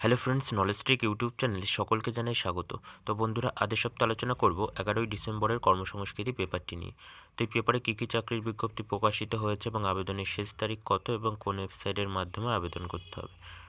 Hello friends knowledge trick YouTube চ্যানেলে সকলকে জানাই স্বাগত। তো বন্ধুরা আদের সপ্তাহে আলোচনা করব এগারোই ডিসেম্বরের কর্মসংস্কৃতি পেপারটি নিয়ে। তো এই পেপারে কী কী চাকরির বিজ্ঞপ্তি প্রকাশিত হয়েছে এবং আবেদনের শেষ তারিখ কত এবং কোন ওয়েবসাইটের মাধ্যমে আবেদন করতে হবে?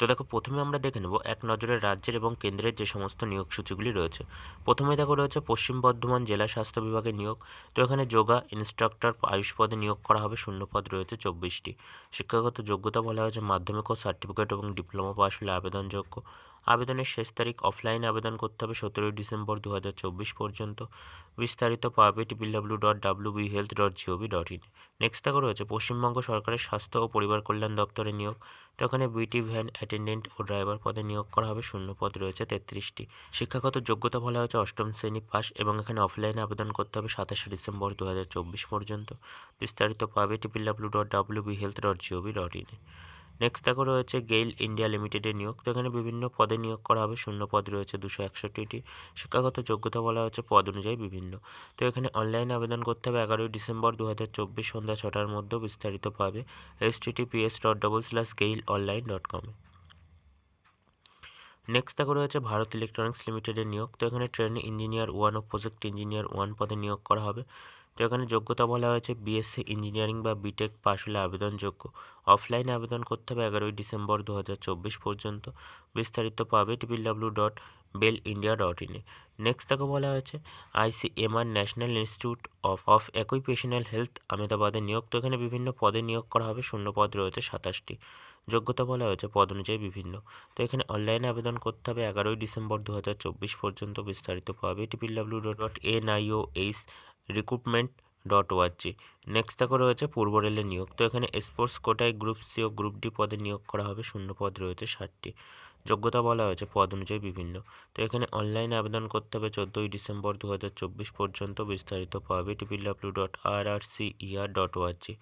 তো দেখো, প্রথমে আমরা দেখে নেব এক নজরে রাজ্যের এবং কেন্দ্রের যে সমস্ত নিয়োগ সূচিগুলি রয়েছে। প্রথমে দেখো রয়েছে পশ্চিম বর্ধমান জেলা স্বাস্থ্য বিভাগে নিয়োগ। তো এখানে যোগা ইনস্ট্রাক্টর আয়ুষ পদে নিয়োগ করা হবে, শূন্য পদ রয়েছে চব্বিশটি। শিক্ষাগত যোগ্যতা বলা হয়েছে মাধ্যমিক ও সার্টিফিকেট এবং ডিপ্লোমা পাস হলে আবেদনযোগ্য। আবেদনের শেষ তারিখ অফলাইনে আবেদন করতে হবে সতেরোই ডিসেম্বর দু হাজার চব্বিশ পর্যন্ত। বিস্তারিত পাবে type W dot W B health dot GOV dot in next দেখো রয়েছে পশ্চিমবঙ্গ সরকারের স্বাস্থ্য ও পরিবার কল্যাণ দপ্তরে নিয়োগ। তো এখানে বিটি ভ্যান অ্যাটেন্ডেন্ট ও ড্রাইভার পদে নিয়োগ করা হবে শূন্য পদ রয়েছে তেত্রিশটি। শিক্ষাগত যোগ্যতা বলা হয়েছে অষ্টম শ্রেণি পাস এবং এখানে অফলাইনে আবেদন করতে হবে সাতাশে ডিসেম্বর দু হাজার চব্বিশ পর্যন্ত। বিস্তারিত পাবে type W dot W B health dot GOV dot ইনে নেক্সট দেখো রয়েছে গেইল ইন্ডিয়া লিমিটেডের নিয়োগ। তো এখানে বিভিন্ন পদে নিয়োগ করা হবে। শূন্য পদ রয়েছে দুশো একষট্টিটি। শিক্ষাগত যোগ্যতা বলা হচ্ছে পদ অনুযায়ী বিভিন্ন। তো এখানে অনলাইনে আবেদন করতে হবে এগারোই ডিসেম্বর দু হাজার চব্বিশ সন্ধ্যা ছটার মধ্যে বিস্তারিত পাবে। S TTPS dot double slash GAIL online dot কমে নেক্সট দেখো রয়েছে ভারত ইলেকট্রনিক্স লিমিটেডের নিয়োগ। তো এখানে ট্রেন ইঞ্জিনিয়ার ওয়ান ও প্রজেক্ট ইঞ্জিনিয়ার ওয়ান পদে নিয়োগ করা হবে। তো এখানে যোগ্যতা বলা হয়েছে বিএসসি ইঞ্জিনিয়ারিং বা বিটেক পাশ হলে আবেদনযোগ্য। অফলাইনে আবেদন করতে হবে এগারোই ডিসেম্বর দু হাজার চব্বিশ পর্যন্ত। বিস্তারিত পাবে type W dot BEL India dot ইনে নেক্সট তাকে বলা হয়েছে ICMR national institute of of occupational health আহমেদাবাদে নিয়োগ। তো এখানে বিভিন্ন পদে নিয়োগ করা হবে, শূন্য পদ রয়েছে সাতাশটি। যোগ্যতা বলা হয়েছে, পদ অনুযায়ী বিভিন্ন। তো এখানে অনলাইনে আবেদন করতে হবে এগারোই ডিসেম্বর দু হাজার চব্বিশ পর্যন্ত। বিস্তারিত পাবে type W dot N IO H recruitment dot org next দেখো রয়েছে পূর্ব রেলের নিয়োগ। তো এখানে স্পোর্টস কোটায় গ্রুপ সি ও গ্রুপ ডি পদে নিয়োগ করা হবে। শূন্য পদ রয়েছে ষাটটি। যোগ্যতা বলা হয়েছে পদ অনুযায়ী বিভিন্ন। তো এখানে অনলাইনে আবেদন করতে হবে চোদ্দোই ডিসেম্বর দু হাজার চব্বিশ পর্যন্ত। বিস্তারিত পাবে type W dot R R C ER dot org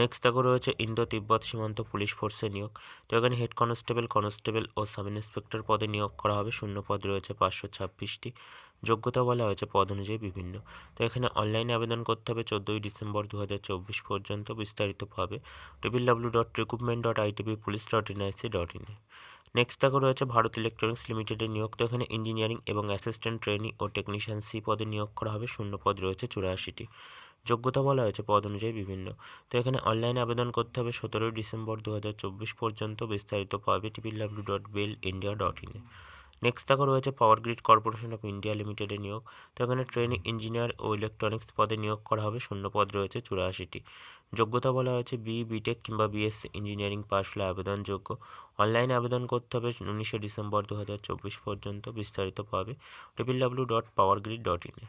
next দেখো রয়েছে ইন্দো তিব্বত সীমান্ত পুলিশ ফোর্সে নিয়োগ। তো এখানে হেড কনস্টেবল কনস্টেবল ও সাব ইন্সপেক্টর পদে নিয়োগ করা হবে। শূন্য পদ রয়েছে পাঁচশো ছাব্বিশটি। যোগ্যতা বলা হয়েছে পদ অনুযায়ী বিভিন্ন। তো এখানে অনলাইনে আবেদন করতে হবে চোদ্দোই ডিসেম্বর দু পর্যন্ত বিস্তারিত পাবে type W dot recruitment dot ITB police dot NIC dot ইনে নেক্সট দেখো রয়েছে ভারত ইলেকট্রনিক্স লিমিটেডের নিয়োগ। তো এখানে ইঞ্জিনিয়ারিং এবং অ্যাসিস্ট্যান্ট ট্রেনি ও টেকনিশিয়ান সি পদে নিয়োগ করা হবে। শূন্য পদ রয়েছে চুরাশিটি। যোগ্যতা বলা হয়েছে পদ অনুযায়ী বিভিন্ন। তো এখানে অনলাইনে আবেদন করতে হবে সতেরোই ডিসেম্বর দু পর্যন্ত বিস্তারিত পাবে type W dot BEL India dot ইনে নেক্সট দেখো রয়েছে power grid corporation of India লিমিটেডে নিয়োগ। তো এখানে ট্রেনিং ইঞ্জিনিয়ার ও ইলেকট্রনিক্স পদে নিয়োগ করা হবে, শূন্য পদ রয়েছে চুরাশিটি। যোগ্যতা বলা হয়েছে বি বিটেক কিংবা বিএসসি ইঞ্জিনিয়ারিং পাস হলে আবেদনযোগ্য। অনলাইনে আবেদন করতে হবে উনিশে ডিসেম্বর দু হাজার চব্বিশ পর্যন্ত, বিস্তারিত পাবে W dot power grid dot ইনে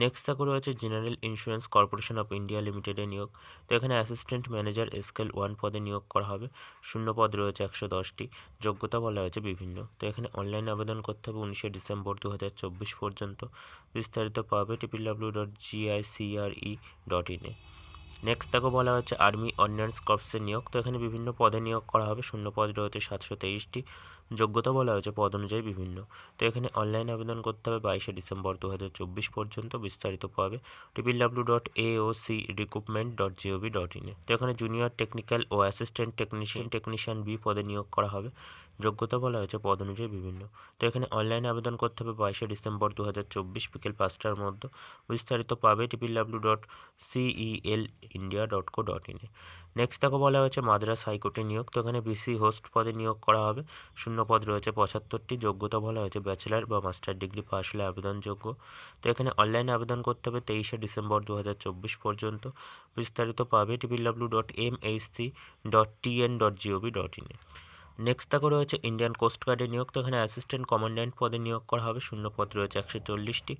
নেক্সট থাকো রয়েছে general insurance corporation of India লিমিটেডে নিয়োগ। তো এখানে অ্যাসিস্ট্যান্ট ম্যানেজার স্কেল ওয়ান পদে নিয়োগ করা হবে। শূন্য পদ রয়েছে একশো দশটি। যোগ্যতা বলা হয়েছে বিভিন্ন। তো এখানে অনলাইন আবেদন করতে হবে উনিশে ডিসেম্বর দু হাজার চব্বিশ পর্যন্ত। বিস্তারিত পাবে টিপিল ডাব্লিউ ডট জিআইসিআরই ডট ইনে নেক্সট দেখো বলা হচ্ছে আর্মি অর্ডিন্যান্স কর্পসের নিয়োগ। তো এখানে বিভিন্ন পদে নিয়োগ করা হবে। শূন্য পদ রয়েছে সাতশো তেইশটি। যোগ্যতা বলা হয়েছে পদ অনুযায়ী বিভিন্ন। তো এখানে অনলাইন আবেদন করতে হবে বাইশে ডিসেম্বর দু হাজার চব্বিশ পর্যন্ত বিস্তারিত পাবে টিপিল W dot A. O C recruitment dot GOV dot ইনে তো এখানে জুনিয়র টেকনিক্যাল ও অ্যাসিস্ট্যান্ট টেকনিশিয়ান টেকনিশিয়ান বি পদে নিয়োগ করা হবে। যোগ্যতা বলা হয়েছে পদ অনুযায়ী বিভিন্ন। তো এখানে অনলাইনে আবেদন করতে হবে বাইশে ডিসেম্বর দু হাজার চব্বিশ বিকেল পাঁচটার মধ্যে। বিস্তারিত পাবে টিপিল W dot CEL India dot co dot ইনে নেক্সট তাকে বলা হয়েছে মাদ্রাস হাইকোর্টে নিয়োগ। তো এখানে বিসি হোস্ট পদে নিয়োগ করা হবে। শূন্য পদ রয়েছে পঁচাত্তরটি। যোগ্যতা বলা হয়েছে ব্যাচেলার বা মাস্টার ডিগ্রি পাস হলে আবেদনযোগ্য। তো এখানে অনলাইনে আবেদন করতে হবে তেইশে ডিসেম্বর দু হাজার চব্বিশ পর্যন্ত। বিস্তারিত পাবে টিপিল W dot M H C dot TN dot GOV dot ইনে নেক্সট তাকে রয়েছে ইন্ডিয়ান কোস্ট গার্ডে নিয়োগ। তো এখানে অ্যাসিস্ট্যান্ট কমান্ড্যান্ট পদে নিয়োগ করা হবে। শূন্য পদ রয়েছে একশো চল্লিশটি।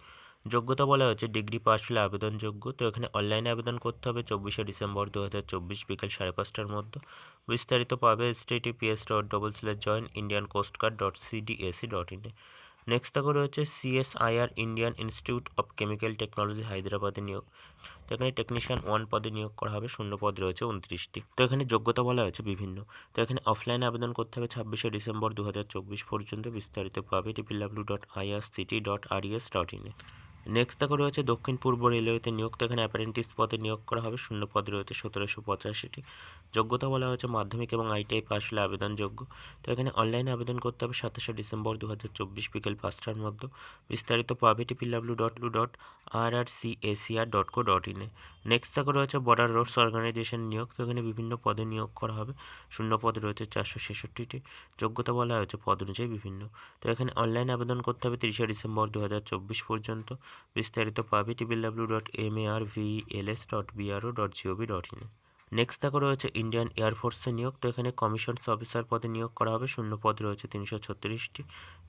যোগ্যতা বলা হয়েছে ডিগ্রি পাস হলে আবেদনযোগ্য। তো এখানে অনলাইনে আবেদন করতে হবে চব্বিশে ডিসেম্বর দু হাজার চব্বিশ বিকেল সাড়ে পাঁচটার মধ্যে। বিস্তারিত পাবে S T dot double slash join Indian coast guard dot CDAC dot ইনে নেক্সট দেখো রয়েছে CSIR Indian institute of chemical technology হায়দ্রাবাদে নিয়োগ। তো এখানে টেকনিশিয়ান ওয়ান পদে নিয়োগ করা হবে, শূন্য পদ রয়েছে উনত্রিশটি। তো এখানে যোগ্যতা বলা হয়েছে বিভিন্ন। তো এখানে অফলাইনে আবেদন করতে হবে ছাব্বিশে ডিসেম্বর দু হাজার চব্বিশ পর্যন্ত বিস্তারিত পাবে TPW dot IRCT dot RES dot ইনে নেক্সট দেখো রয়েছে দক্ষিণ পূর্ব রেলওয়েতে নিয়োগ এখানে অ্যাপারেন্টিস পদে নিয়োগ করা হবে, শূন্য পদ রয়েছে সতেরোশো পঁচাশিটি। যোগ্যতা বলা হয়েছে মাধ্যমিক এবং আইটিআই পাস হলে আবেদনযোগ্য। তো এখানে অনলাইনে আবেদন করতে হবে সাতাশে ডিসেম্বর দু হাজার চব্বিশ বিকেল পাঁচটার মধ্যে। বিস্তারিত পাবে টিপিডাব্লিউ ডট লু dot R R C ECR dot co dot ইনে নেক্সট দেখো রয়েছে বর্ডার রোডস অর্গানাইজেশন নিয়োগ। তো এখানে বিভিন্ন পদে নিয়োগ করা হবে। শূন্য পদ রয়েছে চারশো ছেষট্টিটি। যোগ্যতা বলা হয়েছে পদ অনুযায়ী বিভিন্ন। তো এখানে অনলাইন আবেদন করতে হবে তিরিশে ডিসেম্বর দু হাজার চব্বিশ পর্যন্ত। বিস্তারিত পাবে টিবিল W dot M A R V L S dot BRO dot GOV dot in next দেখো রয়েছে ইন্ডিয়ান এয়ারফোর্সে নিয়োগ। তো এখানে কমিশনস অফিসার পদে নিয়োগ করা হবে। শূন্য পদ রয়েছে তিনশো ছত্রিশটি।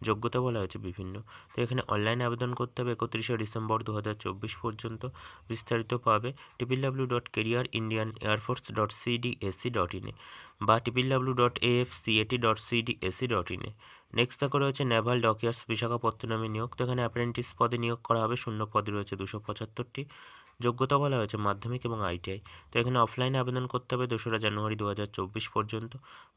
যোগ্যতা বলা হয়েছে বিভিন্ন। তো এখানে অনলাইন আবেদন করতে হবে একত্রিশে ডিসেম্বর দু হাজার চব্বিশ পর্যন্ত। বিস্তারিত পাবে TPW dot career Indian air force dot CDSC dot ইনে বা TPW dot AF CAT dot CDSC dot ইনে নেক্সট দেখো রয়েছে নেভাল ডকিয়ার্স বিশাখাপত্তনমে নিয়োগ। তো এখানে অ্যাপ্রেন্টিস পদে নিয়োগ করা হবে। শূন্য পদ রয়েছে দুশো পঁচাত্তরটি। যোগ্যতা বলা হয়েছে মাধ্যমিক এবং আইটিআই। তো এখানে অফলাইনে আবেদন করতে হবে দোসরা জানুয়ারি দু হাজার চব্বিশ পর্যন্ত।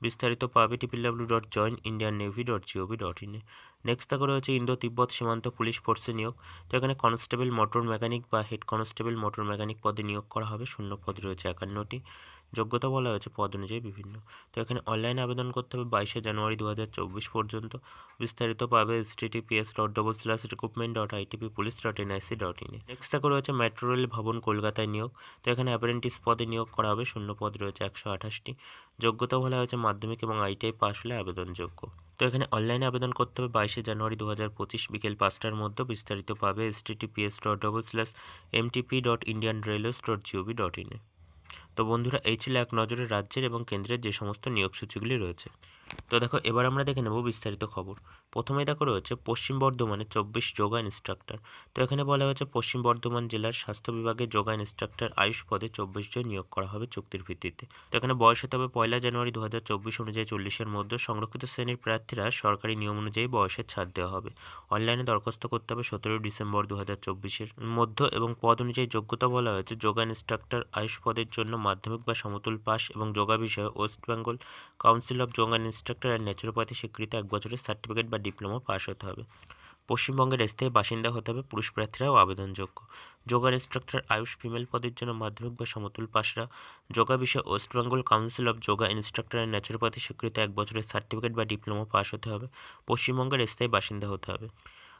বিস্তারিত পাবে TPW dot join Indian navy dot GOV dot ইনে নেক্সট তাকে রয়েছে ইন্দো তিব্বত সীমান্ত পুলিশ ফোর্সে নিয়োগ। তো এখানে কনস্টেবল মোটর মেকানিক বা হেড কনস্টেবল মোটর মেকানিক পদে নিয়োগ করা হবে। শূন্য পদ রয়েছে একান্নটি। যোগ্যতা বলা হয়েছে পদ অনুযায়ী বিভিন্ন। তো এখানে অনলাইনে আবেদন করতে হবে বাইশে জানুয়ারি দু হাজার চব্বিশ পর্যন্ত। বিস্তারিত পাবে S TTPS dot double slash recruitment dot ITP police dot NIC dot ইনে নেক্সট থেকে রয়েছে মেট্রো রেল ভবন কলকাতায় নিয়োগ। তো এখানে অ্যাপারেন্টিস পদে নিয়োগ করা হবে, শূন্য পদ রয়েছে একশো আঠাশটি। যোগ্যতা বলা হয়েছে মাধ্যমিক এবং আইটিআই পাশ হলে আবেদনযোগ্য। তো এখানে অনলাইনে আবেদন করতে হবে বাইশে জানুয়ারি দু হাজার পঁচিশ বিকেল পাঁচটার মধ্যে। বিস্তারিত পাবে S TTPS dot double slash MTP dot Indian railways dot GOV dot ইনে তো বন্ধুরা, এই ছিল এক নজরে রাজ্যের এবং কেন্দ্রের যে সমস্ত নিয়োগ সূচিগুলি রয়েছে। তো দেখো, এবার আমরা দেখে নেব বিস্তারিত খবর। প্রথমে দেখো রয়েছে পশ্চিম বর্ধমানে চব্বিশ যোগা ইনস্ট্রাক্টর। তো এখানে বলা হয়েছে পশ্চিম বর্ধমান জেলার স্বাস্থ্য বিভাগে যোগা ইনস্ট্রাক্টর আয়ুষ পদে চব্বিশ জন নিয়োগ করা হবে চুক্তির ভিত্তিতে। তো এখানে বয়স হতে হবে পয়লা জানুয়ারি দু হাজার চব্বিশ অনুযায়ী চল্লিশের মধ্যে। সংরক্ষিত শ্রেণির প্রার্থীরা সরকারি নিয়ম অনুযায়ী বয়সের ছাড় দেওয়া হবে। অনলাইনে দরখাস্ত করতে হবে সতেরোই ডিসেম্বর দু হাজার চব্বিশের মধ্য এবং পদ অনুযায়ী যোগ্যতা বলা হয়েছে যোগা ইনস্ট্রাক্টর আয়ুষ পদের জন্য মাধ্যমিক বা সমতুল পাস এবং যোগা বিষয়ে West Bengal council of yoga instructor and naturopathy স্বীকৃত এক বছরের সার্টিফিকেট বা ডিপ্লোমা পাস হতে হবে। পশ্চিমবঙ্গের স্থায়ী বাসিন্দা হতে হবে পুরুষ প্রার্থীরাও আবেদনযোগ্য। যোগা ইনস্ট্রাক্টর আয়ুষ ফিমেল পদের জন্য মাধ্যমিক বা সমতুল পাশরা যোগা বিষয়ে West Bengal council of yoga instructor and naturopathy স্বীকৃত এক বছরের সার্টিফিকেট বা ডিপ্লোমা পাস হতে হবে। পশ্চিমবঙ্গের স্থায়ী বাসিন্দা হতে হবে।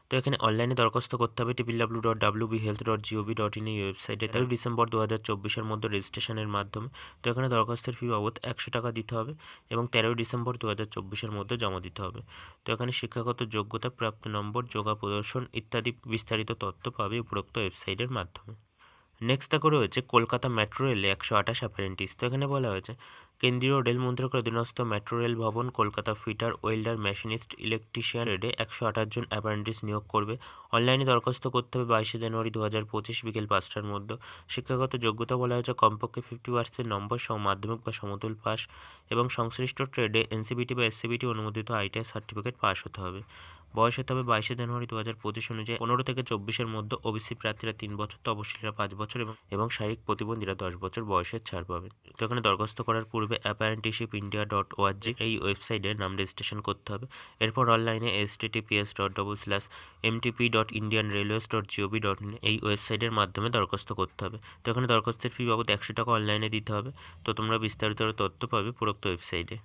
তো এখানে অনলাইনে দরখাস্ত করতে হবে TPW dot W B health dot GOV dot in এই ওয়েবসাইটে তেরো ডিসেম্বর দু হাজার চব্বিশের মধ্যে রেজিস্ট্রেশনের মাধ্যমে। তো এখানে দরখাস্তের ফি বাবদ একশো টাকা দিতে হবে এবং তেরোই ডিসেম্বর দু হাজার চব্বিশের মধ্যে জমা দিতে হবে। তো এখানে শিক্ষাগত যোগ্যতা প্রাপ্ত নম্বর, যোগা প্রদর্শন ইত্যাদি বিস্তারিত তথ্য পাবে উপরোক্ত ওয়েবসাইটের মাধ্যমে। নেক্সট দেখো রয়েছে কলকাতা মেট্রো রেলে একশো আঠাশ অ্যাপারেন্টিস তো এখানে বলা হয়েছে কেন্দ্রীয় রেল মন্ত্রকের অধীনস্থ metro rail Bhavan, Kolkata fitter welder machinist, electrician রেডে একশো আঠাশ জন অ্যাপারেন্টিস নিয়োগ করবে। অনলাইনে দরখাস্ত করতে হবে বাইশে জানুয়ারি দু হাজার পঁচিশ বিকেল পাঁচটার মধ্যে। শিক্ষাগত যোগ্যতা বলা হয়েছে কমপক্ষে ফিফটি পার্সেন্ট নম্বর সহ মাধ্যমিক বা সমতুল পাস এবং সংশ্লিষ্ট ট্রেডে এনসিবিটি বা এসসিবিটি অনুমোদিত আইটিআই সার্টিফিকেট পাস হতে হবে। বয়স হতে হবে বাইশে জানুয়ারি দু হাজার পঁচিশ অনুযায়ী। পনেরো থেকে চব্বিশের মধ্যে ওবিসি প্রার্থীরা তিন বছর, তপশিলীরা পাঁচ বছর এবং এবং শারীরিক প্রতিবন্ধীরা দশ বছর বয়সের ছাড় পাবেন। তো এখানে দরখাস্ত করার পূর্বে অ্যাপারেন্টিশিপ ইন্ডিয়া ডট ওআরজি এই ওয়েবসাইটে নাম রেজিস্ট্রেশন করতে হবে। এরপর অনলাইনে S TPS dot double slash MTP dot Indian railways dot GOV dot in এই ওয়েবসাইটের মাধ্যমে দরখাস্ত করতে হবে। তো এখানে দরখাস্তের ফি বাবদ একশো টাকা অনলাইনে দিতে হবে। তো তোমরা বিস্তারিত তথ্য পাবে পুরোক্ত ওয়েবসাইটে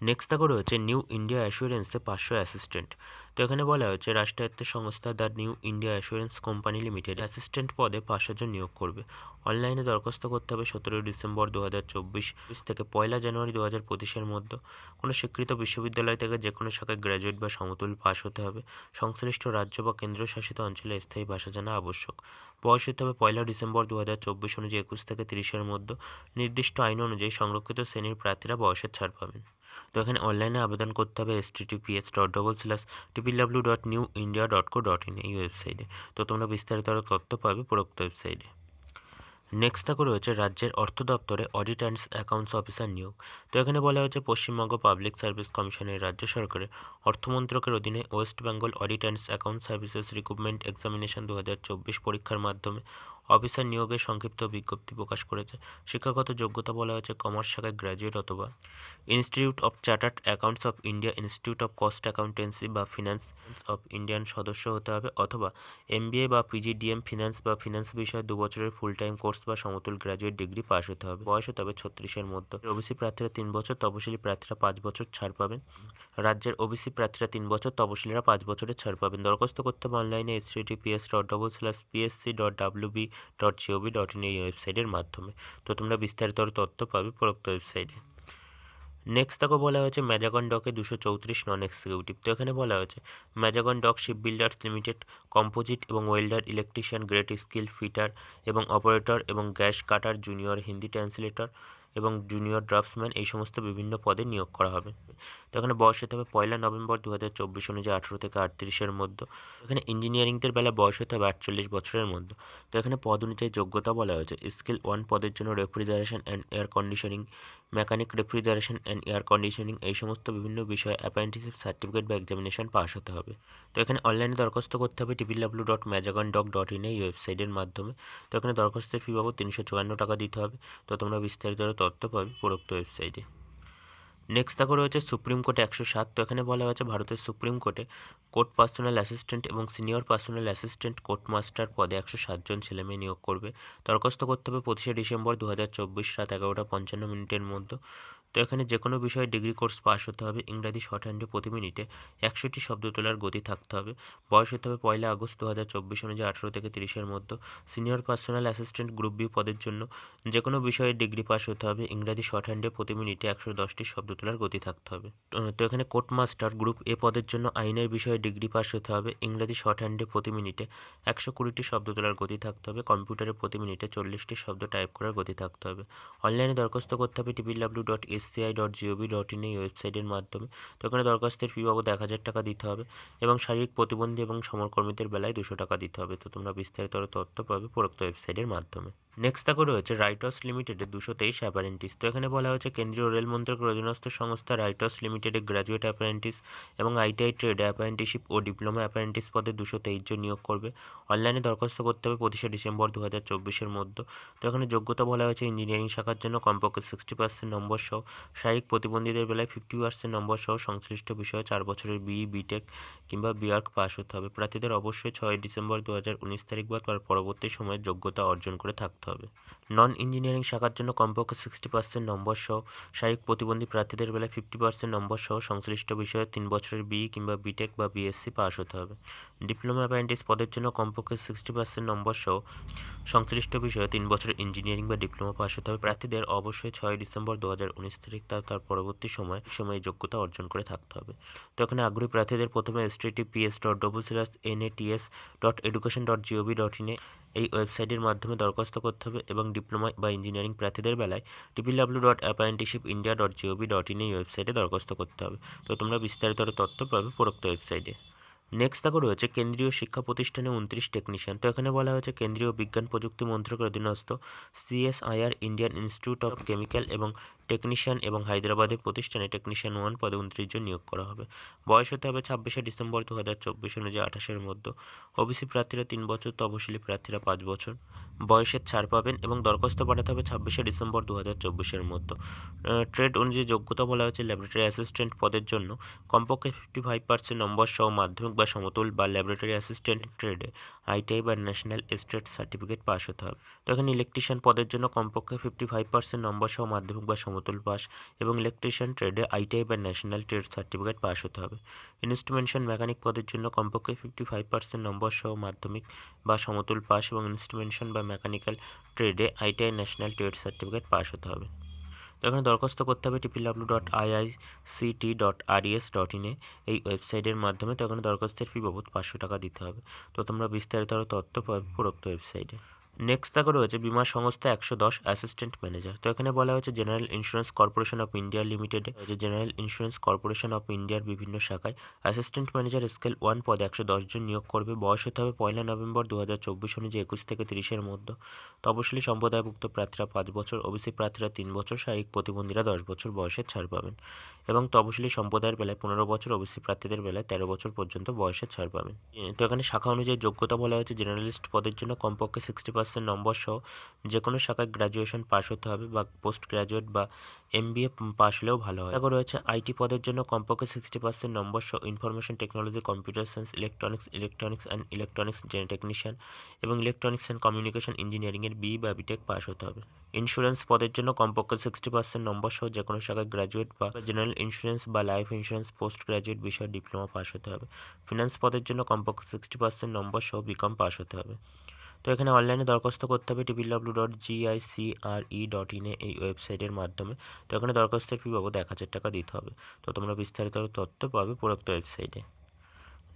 নেক্সট দেখো রয়েছে নিউ ইন্ডিয়া অ্যাসুরেন্সে পাঁচশো অ্যাসিস্ট্যান্ট তো এখানে বলা হয়েছে রাষ্ট্রায়ত্ত সংস্থা the new India assurance company limited assistant পদে পাঁচশো জন নিয়োগ করবে। অনলাইনে দরখাস্ত করতে হবে সতেরোই ডিসেম্বর দু হাজার চব্বিশ থেকে পয়লা জানুয়ারি দু হাজার পঁচিশের মধ্যে। কোনো স্বীকৃত বিশ্ববিদ্যালয় থেকে যে কোনো শাখায় গ্র্যাজুয়েট বা সমতুল পাশ হতে হবে। সংশ্লিষ্ট রাজ্য বা কেন্দ্রশাসিত অঞ্চলে স্থায়ী ভাষা জানা আবশ্যক। বয়স হতে হবে পয়লা ডিসেম্বর দু হাজার চব্বিশ অনুযায়ী একুশ থেকে তিরিশের মধ্যে। নির্দিষ্ট আইন অনুযায়ী সংরক্ষিত শ্রেণির প্রার্থীরা বয়সের ছাড় পাবেন। তো এখানে অনলাইনে আবেদন করতে হবে S TPS dot double slash TPW dot new India dot co dot in এই ওয়েবসাইটে তো তোমরা বিস্তারিত আরও তথ্য পাবে উপরোক্ত ওয়েবসাইটে নেক্সট থাকো রয়েছে রাজ্যের অর্থ দপ্তরে অডিট অ্যান্ড অ্যাকাউন্টস অফিসার নিয়োগ। তো এখানে বলা হয়েছে পশ্চিমবঙ্গ পাবলিক সার্ভিস কমিশনের রাজ্য সরকারের অর্থমন্ত্রকের অধীনে West Bengal audit and account services recruitment examination দু হাজার চব্বিশ পরীক্ষার মাধ্যমে অফিসার নিয়োগের সংক্ষিপ্ত বিজ্ঞপ্তি প্রকাশ করেছে। শিক্ষাগত যোগ্যতা বলা হয়েছে কমার্স শাখায় গ্র্যাজুয়েট অথবা institute of chartered accounts of India, institute of cost accountancy বা ফিনান্স অফ ইন্ডিয়ান সদস্য হতে হবে অথবা এমবিএ বা পিজিডিএম, ফিনান্স বা ফিনান্স বিষয়ে দু বছরের ফুল টাইম কোর্স বা সমতুল গ্র্যাজুয়েট ডিগ্রি পাস হতে হবে। বয়স হতে হবে ছত্রিশের মধ্যে। ওবিসি প্রার্থীরা তিন বছর, তপশিলি প্রার্থীরা পাঁচ বছর ছাড় পাবেন। রাজ্যের ওবিসি প্রার্থীরা তিন বছর তপশিলীরা পাঁচ বছরের ছাড় পাবেন। দরখাস্ত করতে অনলাইনে S PS dot double slash PSC dot W B dot GOV dot in এই ওয়েবসাইটের মাধ্যমে। তো তোমরা বিস্তারিত তথ্য পাবে উপরোক্ত ওয়েবসাইটে। নেক্সট তাকে বলা হয়েছে ম্যাজাগন ডকে দুশো চৌত্রিশ নন এক্সিকিউটিভ তো এখানে বলা হয়েছে Mazagon Dock Ship Builders Limited composite এবং welder electrician great skill fitter এবং অপারেটর এবং gas cutter junior Hindi translator এবং জুনিয়র ড্রাফটসম্যান এই সমস্ত বিভিন্ন পদে নিয়োগ করা হবে। তো এখানে বয়স হতে হবে পয়লা নভেম্বর দু হাজার চব্বিশ অনুযায়ী আঠেরো থেকে আটত্রিশের মধ্যে। এখানে ইঞ্জিনিয়ারিংদের বেলা বয়স হতে হবে আটচল্লিশ বছরের মধ্যে। তো এখানে পদ অনুযায়ী যোগ্যতা বলা হয়েছে। স্কিল ওয়ান পদের জন্য refrigeration and air conditioning mechanic refrigeration and air conditioning এই সমস্ত বিভিন্ন বিষয়ে অ্যাপ্রেন্টিসশিপ সার্টিফিকেট বা এক্সামিনেশন পাস হতে হবে। তো এখানে অনলাইনে দরখাস্ত করতে হবে TP W dot Mazagon dock dot in এই ওয়েবসাইটের মাধ্যমে। তো এখানে দরখাস্তের ফি বাবদ তিনশো চুয়ান্ন টাকা দিতে হবে। তো তোমরা বিস্তারিত তথ্য পাবে উপরোক্ত ওয়েবসাইটে। নেক্সট দেখো রয়েছে সুপ্রিম কোর্টে একশো সাত। তো এখানে বলা হয়েছে ভারতের সুপ্রিম কোর্টে কোর্ট পার্সোনাল অ্যাসিস্ট্যান্ট এবং senior personal assistant court master পদে একশো সাতজন ছেলে মেয়ে নিয়োগ করবে। দরখাস্ত করতে হবে পঁচিশে ডিসেম্বর দু হাজার চব্বিশ রাত এগারোটা পঞ্চান্ন মিনিটের মধ্যে। তো এখানে যে কোনো বিষয়ে ডিগ্রি কোর্স পাস হতে হবে। ইংরাজি শর্ট হ্যান্ডে প্রতি মিনিটে একশোটি শব্দ তোলার গতি থাকতে হবে। বয়স হতে হবে পয়লা আগস্ট দু হাজার চব্বিশ অনুযায়ী আঠেরো থেকে তিরিশের মধ্যে। Senior personal assistant group B পদের জন্য যে কোনো বিষয়ে ডিগ্রি পাস হতে হবে। ইংরাজি শর্ট হ্যান্ডে প্রতি মিনিটে একশো দশটি শব্দ তোলার গতি থাকতে হবে। তো এখানে কোর্ট মাস্টার গ্রুপ এ পদের জন্য আইনের বিষয়ে ডিগ্রি পাস হতে হবে। ইংরাজি শর্ট হ্যান্ডে প্রতি মিনিটে একশো কুড়িটি শব্দ তোলার গতি থাকতে হবে। কম্পিউটারে প্রতি মিনিটে চল্লিশটি শব্দ টাইপ করার গতি থাকতে হবে। অনলাইনে দরখাস্ত করতে হবে TP W dot SCI dot GOV dot in এই ওয়েবসাইটের মাধ্যমে। তো এখানে দরখাস্তের ফি বাবদ এক হাজার টাকা দিতে হবে এবং শারীরিক প্রতিবন্ধী এবং সমরকর্মীদের বেলায় দুশো টাকা দিতে হবে। তো তোমরা বিস্তারিত তথ্য পাবে উপরোক্ত ওয়েবসাইটের মাধ্যমে। নেক্সট তাকে রয়েছে রাইটস লিমিটেডে দুশো তেইশ অ্যাপারেন্টিস তো এখানে বলা হয়েছে কেন্দ্রীয় রেল মন্ত্রকের অধীনস্থ সংস্থা রাইটস লিমিটেডে গ্র্যাজুয়েট অ্যাপারেন্টিস এবং আইটিআই ট্রেড অ্যাপারেন্টিসশিপ ও ডিপ্লোমা অ্যাপারেন্টিস পদে দুশো তেইশ জন নিয়োগ করবে। অনলাইনে দরখাস্ত করতে হবে পঁচিশে ডিসেম্বর দু হাজার চব্বিশের মধ্যে। তো এখানে যোগ্যতা বলা হয়েছে ইঞ্জিনিয়ারিং শাখার জন্য। কমপক্ষে সিক্সটি পার্সেন্ট নম্বর সহ শারীরিক প্রতিবন্ধীদের বেলায় ফিফটি পার্সেন্ট নম্বর সহ সংশ্লিষ্ট বিষয়ে চার বছরের বিই বিটেক কিংবা বিআর্ক পাস হতে হবে। প্রার্থীদের অবশ্যই ছয় ডিসেম্বর দু হাজার উনিশ তারিখ বা তার পরবর্তী সময়ে যোগ্যতা অর্জন করে থাকতে হবে। নন ইঞ্জিনিয়ারিং শাখার জন্য কমপক্ষে সিক্সটি পার্সেন্ট নম্বর সহ শারীরিক প্রতিবন্ধী প্রার্থীদের বেলায় ফিফটি পার্সেন্ট নম্বর সহ সংশ্লিষ্ট বিষয়ে তিন বছরের বি কিংবা বিটেক বা বিএসসি পাস হতে হবে। ডিপ্লোমা অ্যাপ্রেন্টিস পদের জন্য কমপক্ষে সিক্সটি পার্সেন্ট নম্বর সহ সংশ্লিষ্ট বিষয়ে তিন বছরের ইঞ্জিনিয়ারিং বা ডিপ্লোমা পাস হতে হবে। প্রার্থীদের অবশ্যই ছয় ডিসেম্বর দু হাজার উনিশ তারিখ তার তার পরবর্তী সময়, সময়ে যোগ্যতা অর্জন করে থাকতে হবে। তো এখানে আগ্রহী প্রার্থীদের প্রথমে S T PS dot double slash N A TS dot education dot GOV dot ইনে এই ওয়েবসাইটের মাধ্যমে দরখাস্ত করতে হবে এবং ডিপ্লোমা বা ইঞ্জিনিয়ারিং প্রার্থীদের বেলায় TP W dot apprenticeship India dot GOV dot in এই ওয়েবসাইটে দরখাস্ত করতে হবে। তো তোমরা বিস্তারিত তথ্য পাবে উপরোক্ত ওয়েবসাইটে। নেক্সট দেখো রয়েছে কেন্দ্রীয় শিক্ষা প্রতিষ্ঠানে উনত্রিশ টেকনিশিয়ান তো এখানে বলা হয়েছে কেন্দ্রীয় বিজ্ঞান প্রযুক্তি মন্ত্রকের অধীনস্থ CSIR Indian institute of chemical এবং টেকনিশিয়ান এবং হায়দ্রাবাদের প্রতিষ্ঠানে টেকনিশিয়ান ওয়ান পদে উনত্রিশ জন নিয়োগ করা হবে। বয়স হতে হবে ছাব্বিশে ডিসেম্বর দু হাজার চব্বিশ অনুযায়ী আঠাশের মধ্যে। ওবিসি প্রার্থীরা তিন বছর, তপশিলি প্রার্থীরা পাঁচ বছর। বয়সের ছাড় পাবেন এবং দরখাস্ত পাঠাতে হবে ছাব্বিশে ডিসেম্বর দু হাজার চব্বিশের মধ্যে। ট্রেড অনুযায়ী যোগ্যতা বলা হয়েছে ল্যাবরেটরি অ্যাসিস্ট্যান্ট পদের জন্য। কমপক্ষে ফিফটি ফাইভ পার্সেন্ট নম্বর সহ মাধ্যমিক বা সমতুল বা ল্যাবরেটরি অ্যাসিস্ট্যান্ট ট্রেডে আইটিআই বা ন্যাশনাল এস্টেট সার্টিফিকেট পাস হতে হবে। তো এখানে ইলেকট্রিশিয়ান পদের জন্য কমপক্ষে ফিফটি ফাইভ পার্সেন্ট নম্বর সহ মাধ্যমিক বা সমতুল পাস এবং ইলেকট্রিশিয়ান ট্রেডে আইটিআই বা ন্যাশনাল ট্রেড সার্টিফিকেট পাস হতে হবে। ইনস্ট্রুমেন্টেশন মেকানিক পদের জন্য কমপক্ষে ফিফটি ফাইভ পার্সেন্ট নম্বর সহ মাধ্যমিক বা সমতুল পাস এবং ইনস্ট্রুমেন্টেশন বা মেকানিক্যাল ট্রেডে ITI national trade certificate pass হতে হবে। এখানে দরখাস্ত করতে হবে TP W dot IICT dot RES dot ইনে এই ওয়েবসাইটের মাধ্যমে তো এখানে দরখাস্তের ফি বাবদ পাঁচশো টাকা দিতে হবে। তো তোমরা বিস্তারিত আরও তথ্য পাবে উপরোক্ত ওয়েবসাইটে নেক্সট তাকে রয়েছে বিমা সংস্থা একশো দশ অ্যাসিস্ট্যান্ট ম্যানেজার তো এখানে বলা হয়েছে general insurance corporation of India limited যে জেনারেল ইন্স্যুরেন্স কর্পোরেশন অফ ইন্ডিয়ার বিভিন্ন শাখায়। অ্যাসিস্ট্যান্ট ম্যানেজার স্কেল ওয়ান পদে একশো জন নিয়োগ করবে। বয়স হতে হবে পয়লা নভেম্বর দু হাজার চব্বিশ অনুযায়ী একুশ থেকে তিরিশের মধ্যে। তপশিলি সম্প্রদায়ভুক্ত প্রার্থীরা পাঁচ বছর, ওবিসি প্রার্থীরা তিন বছর শারীরিক প্রতিবন্ধীরা দশ বছর বয়সের ছাড় পাবেন। এবং তপশিলি সম্প্রদায়ের বেলায় পনেরো বছর, ওবিসি প্রার্থীদের বেলায় তেরো বছর পর্যন্ত বয়সের ছাড় পাবেন। তো এখানে শাখা অনুযায়ী যোগ্যতা বলা হয়েছে জেনারেলিস্ট পদের জন্য। কমপক্ষে সিক্সটি পার্সেন্ট নম্বর সহ যে কোনো শাখায় গ্র্যাজুয়েশন পাস হতে হবে বা পোস্ট গ্র্যাজুয়েট বা এম বি এ পাস হলেও ভালো হয়। তারপর রয়েছে আইটি পদের জন্য কমপক্ষে সিক্সটি পার্সেন্ট নম্বর সহ information technology computer science electronics electronics and electronics technician এবং ইলেকট্রনিক্স অ্যান্ড কমিউনিকেশন ইঞ্জিনিয়ারিংয়ের বি বা বিটেক পাস হতে হবে। ইন্স্যুরেন্স পদের জন্য কমপক্ষে সিক্সটি পার্সেন্ট নম্বর সহ যে কোনো শাখায় গ্র্যাজুয়েট বা জেনারেল ইন্স্যুরেন্স বা লাইফ ইন্স্যুরেন্স পোস্ট গ্র্যাজুয়েট বিষয়ে ডিপ্লোমা পাস হতে হবে। ফিনান্স পদের জন্য কমপক্ষে সিক্সটি পার্সেন্ট নম্বর সহ বিকম পাস হতে হবে। তো এখানে অনলাইনে দরখাস্ত করতে হবে টিপিডাব্লিউ ডট জিআইসিআরই ডট ইনে এই ওয়েবসাইটের মাধ্যমে। তো এখানে দরখাস্তের ফি বাবদ এক হাজার টাকা দিতে হবে। তো তোমরা বিস্তারিত তথ্য পাবে প্রোক্ত ওয়েবসাইটে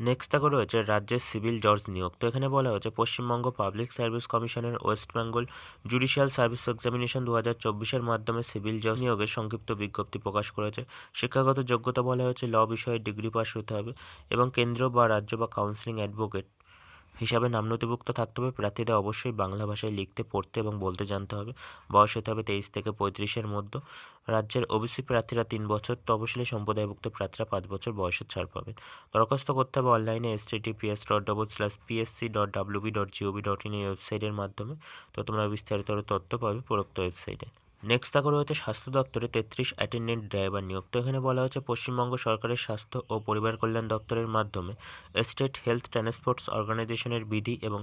নেক্সট দেখো রয়েছে রাজ্যের সিভিল জজ নিয়োগ। তো এখানে বলা হয়েছে, পশ্চিমবঙ্গ পাবলিক সার্ভিস কমিশনের West Bengal judicial service examination দু হাজার চব্বিশের মাধ্যমে সিভিল জজ নিয়োগের সংক্ষিপ্ত বিজ্ঞপ্তি প্রকাশ করেছে। শিক্ষাগত যোগ্যতা বলা হয়েছে, ল বিষয়ে ডিগ্রি পাস হতে হবে এবং কেন্দ্র বা রাজ্য বা কাউন্সিলিং অ্যাডভোকেট হিসাবে নাম নথিভুক্ত থাকতে হবে। প্রার্থীদের অবশ্যই বাংলা ভাষায় লিখতে, পড়তে এবং বলতে জানতে হবে। বয়স হতে হবে তেইশ থেকে পঁয়ত্রিশের মধ্যে। রাজ্যের ওবিসি প্রার্থীরা তিন বছর তপশিলি সম্প্রদায়ভুক্ত প্রার্থীরা পাঁচ বছর বয়সের ছাড় পাবেন। দরখাস্ত করতে হবে অনলাইনে S TPS dot double slash PSC dot WB dot GOV dot in এই ওয়েবসাইটের মাধ্যমে। তো তোমরা বিস্তারিত তথ্য পাবে প্রোক্ত ওয়েবসাইটে। নেক্সট দেখো রয়েছে স্বাস্থ্য দপ্তরে তেত্রিশ অ্যাটেন্ডেন্ট ড্রাইভার নিয়োগ। তো এখানে বলা হয়েছে, পশ্চিমবঙ্গ সরকারের স্বাস্থ্য ও পরিবার কল্যাণ দপ্তরের মাধ্যমে স্টেট হেলথ ট্রান্সপোর্টস অর্গানাইজেশনের বিধি এবং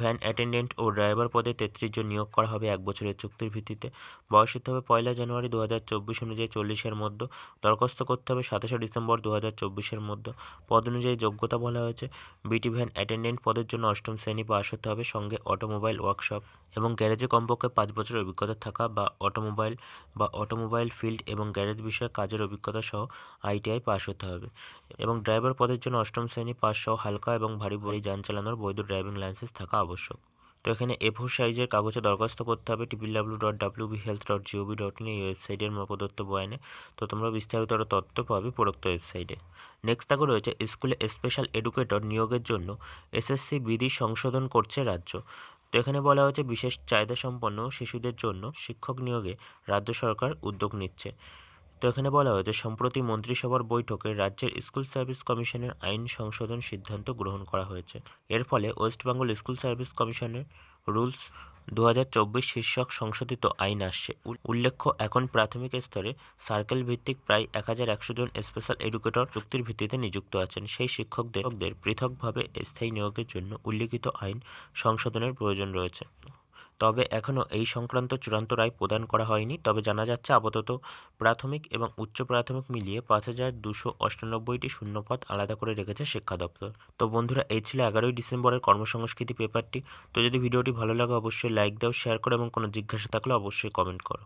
ভ্যান অ্যাটেন্ডেন্ট ও ড্রাইভার পদে তেত্রিশ জন নিয়োগ করা হবে এক বছরের চুক্তির ভিত্তিতে। বয়স হতে হবে পয়লা জানুয়ারি দু হাজার চব্বিশ অনুযায়ী চল্লিশের মধ্যে। দরখাস্ত করতে হবে সাতাশে ডিসেম্বর দু হাজার চব্বিশের মধ্যে। পদ অনুযায়ী যোগ্যতা বলা হয়েছে, বিটি ভ্যান অ্যাটেন্ডেন্ট পদের জন্য অষ্টম শ্রেণি পাস হতে হবে। সঙ্গে অটোমোবাইল ওয়ার্কশপ। এবং গ্যারেজে কমপক্ষে পাঁচ বছরের অভিজ্ঞতা থাকা বা অটোমোবাইল বা অটোমোবাইল ফিল্ড এবং গ্যারেজ বিষয়ে কাজের অভিজ্ঞতা সহ আইটিআই পাস হতে হবে। এবং ড্রাইভার পদের জন্য অষ্টম শ্রেণি পাস সহ হালকা এবং ভারী ভারী যান চালানোর বৈধ ড্রাইভিং লাইসেন্স থাকা আবশ্যক। তো এখানে এ ফোর সাইজের কাগজে দরখাস্ত করতে হবে টিপিল W dot W B health dot GOV dot in এই ওয়েবসাইটের প্রদত্ত বয়ানে। তো তোমরা বিস্তারিত তথ্য পাবে প্রদত্ত ওয়েবসাইটে। নেক্সট দেখো রয়েছে স্কুলে স্পেশাল এডুকেটর নিয়োগের জন্য এসএসসি বিধি সংশোধন করছে রাজ্য। তো এখানে বলা হয়েছে বিশেষ চাহিদা সম্পন্ন শিশুদের জন্য শিক্ষক নিয়োগে রাজ্য সরকার উদ্যোগ নিচ্ছে। তো এখানে বলা হয়েছে, সম্প্রতি মন্ত্রিসভার বৈঠকে রাজ্যের স্কুল সার্ভিস কমিশনের আইন সংশোধন সিদ্ধান্ত গ্রহণ করা হয়েছে। এর ফলে ওয়েস্টবেঙ্গল স্কুল সার্ভিস কমিশনের রুলস দু হাজার চব্বিশ শীর্ষক সংশোধিত আইন আসছে। উল্লেখ্য, এখন প্রাথমিক স্তরে সার্কেল ভিত্তিক প্রায় এক হাজার একশো জন স্পেশাল এডুকেটর চুক্তির ভিত্তিতে নিযুক্ত আছেন। সেই শিক্ষকদের পৃথকভাবে স্থায়ী নিয়োগের জন্য উল্লিখিত আইন সংশোধনের প্রয়োজন রয়েছে। তবে এখনও এই সংক্রান্ত চূড়ান্ত রায় প্রদান করা হয়নি। তবে জানা যাচ্ছে, আপাতত প্রাথমিক এবং উচ্চ প্রাথমিক মিলিয়ে পাঁচ হাজার দুশো অষ্টানব্বইটি শূন্যপদ আলাদা করে রেখেছে শিক্ষা দপ্তর। তো বন্ধুরা, এই ছিল এগারোই ডিসেম্বরের কর্মসংস্কৃতি পেপারটি। তো যদি ভিডিওটি ভালো লাগে, অবশ্যই লাইক দাও, শেয়ার করো এবং কোনো জিজ্ঞাসা থাকলে অবশ্যই কমেন্ট করো।